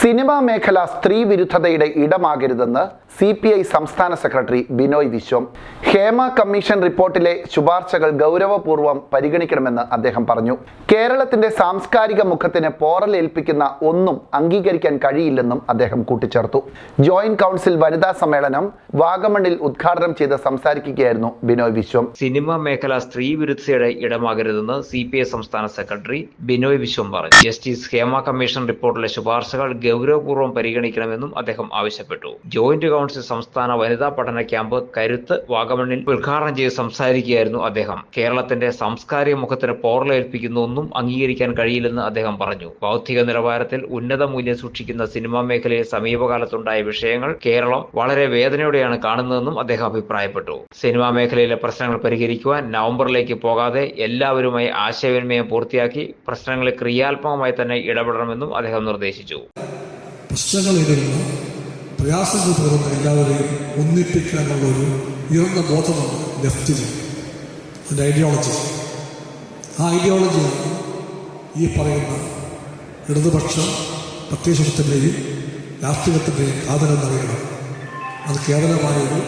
Cinema മേഖല സ്ത്രീ വിരുദ്ധതയുടെ ഇടമാകരുതെന്ന് സി പി ഐ സംസ്ഥാന സെക്രട്ടറി ബിനോയ് വിശ്വം. ഹേമ കമ്മീഷൻ റിപ്പോർട്ടിലെ ശുപാർശകൾ ഗൗരവപൂർവം പരിഗണിക്കണമെന്ന് അദ്ദേഹം പറഞ്ഞു. കേരളത്തിന്റെ സാംസ്കാരിക മുഖത്തിന് പോറലേൽപ്പിക്കുന്ന ഒന്നും അംഗീകരിക്കാൻ കഴിയില്ലെന്നും അദ്ദേഹം കൂട്ടിച്ചേർത്തു. ജോയിന്റ് കൗൺസിൽ വനിതാ സമ്മേളനം വാഗമണ്ണിൽ ഉദ്ഘാടനം ചെയ്ത് സംസാരിക്കുകയായിരുന്നു ബിനോയ് വിശ്വം. സിനിമാ മേഖല സ്ത്രീ വിരുദ്ധതയുടെ ഇടമാകരുതെന്ന് സി സംസ്ഥാന സെക്രട്ടറി ബിനോയ് വിശ്വം പറഞ്ഞു. ജസ്റ്റിസ് ഹേമ കമ്മീഷൻ റിപ്പോർട്ടിലെ ശുപാർശകൾ ഗൗരവപൂർവം പരിഗണിക്കണമെന്നും അദ്ദേഹം ആവശ്യപ്പെട്ടു. ജോയിന്റ് കൗൺസിൽ സംസ്ഥാന വനിതാ പഠന ക്യാമ്പ് കരുത്ത് വാഗമണ്ണിൽ ഉദ്ഘാടനം ചെയ്ത് സംസാരിക്കുകയായിരുന്നു അദ്ദേഹം. കേരളത്തിന്റെ സാംസ്കാരിക മുഖത്തിന് പോറലേൽപ്പിക്കുന്ന ഒന്നും അംഗീകരിക്കാൻ കഴിയില്ലെന്ന് അദ്ദേഹം പറഞ്ഞു. ബൗദ്ധിക നിലവാരത്തിൽ ഉന്നത മൂല്യം സൂക്ഷിക്കുന്ന സിനിമാ മേഖലയിൽ സമീപകാലത്തുണ്ടായ വിഷയങ്ങൾ കേരളം വളരെ വേദനയോടെയാണ് കാണുന്നതെന്നും അദ്ദേഹം അഭിപ്രായപ്പെട്ടു. സിനിമാ മേഖലയിലെ പ്രശ്നങ്ങൾ പരിഹരിക്കുവാൻ നവംബറിലേക്ക് പോകാതെ എല്ലാവരുമായി ആശയവിനിമയം പൂർത്തിയാക്കി പ്രശ്നങ്ങളെ ക്രിയാത്മകമായി തന്നെ ഇടപെടണമെന്നും അദ്ദേഹം നിർദ്ദേശിച്ചു. പ്രശ്നങ്ങൾ പ്രയാസങ്ങൾ തീർന്ന എല്ലാവരെയും ഒന്നിപ്പിക്കാനുള്ള ഒരു ഉയർന്ന ബോധമാണ് ലെഫ്റ്റിന് അതിന്റെ ഐഡിയോളജി ആ ഐഡിയോളജിയാണ് ഈ പറയുന്ന ഇടതുപക്ഷം പ്രത്യേകത്തിന്റെയും രാഷ്ട്രീയത്തിന്റെയും കാതലെന്നറിയണം അത് കേവലമായൊരു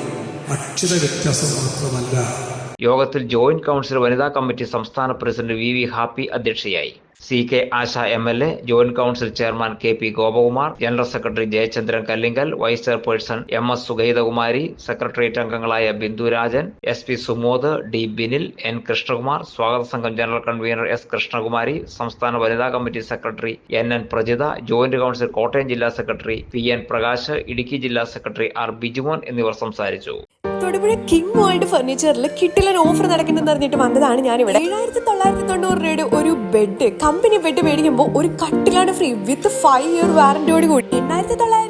അക്ഷര വ്യത്യാസം മാത്രമല്ല. യോഗത്തിൽ ജോയിന്റ് കൗൺസിൽ വനിതാ കമ്മിറ്റി സംസ്ഥാന പ്രസിഡന്റ് വി വി ഹാപ്പി അധ്യക്ഷയായി. C K Asha M L A joint council chairman K P Gopakumar general secretary Jayachandran Kallingal vice chairperson M S Sugaithakumari secretariat അംഗങ്ങളായ Bindurajan S P Sumod D Binil N Krishnakumar സ്വാഗത സംഘം general convener S Krishnakumari സംസ്ഥാന വനിതാ committee secretary N N Prajitha joint council Kottayam ജില്ലാ secretary P N Prakash Idukki ജില്ലാ secretary R Bijumon എന്നിവർ സംസാരിച്ചു. Thodupuzha king world ഫർണിച്ചറിൽ കിട്ടിലൻ ഓഫർ നടക്കുന്നെന്ന് അറിഞ്ഞിട്ട് വന്നതാണ് ഞാൻ ഇവിടെ ഏഴായിരത്തി തൊള്ളായിരത്തി തൊണ്ണൂറ് രൂപയുടെ ഒരു ബെഡ് കമ്പനി ബെഡ് മേടിക്കുമ്പോൾ ഒരു കട്ടിലാണ് ഫ്രീ വിത്ത് ഫൈവ് ഇയർ വാറന്റിയോട് കൂടി. എണ്ണായിരത്തി തൊള്ളായിരത്തി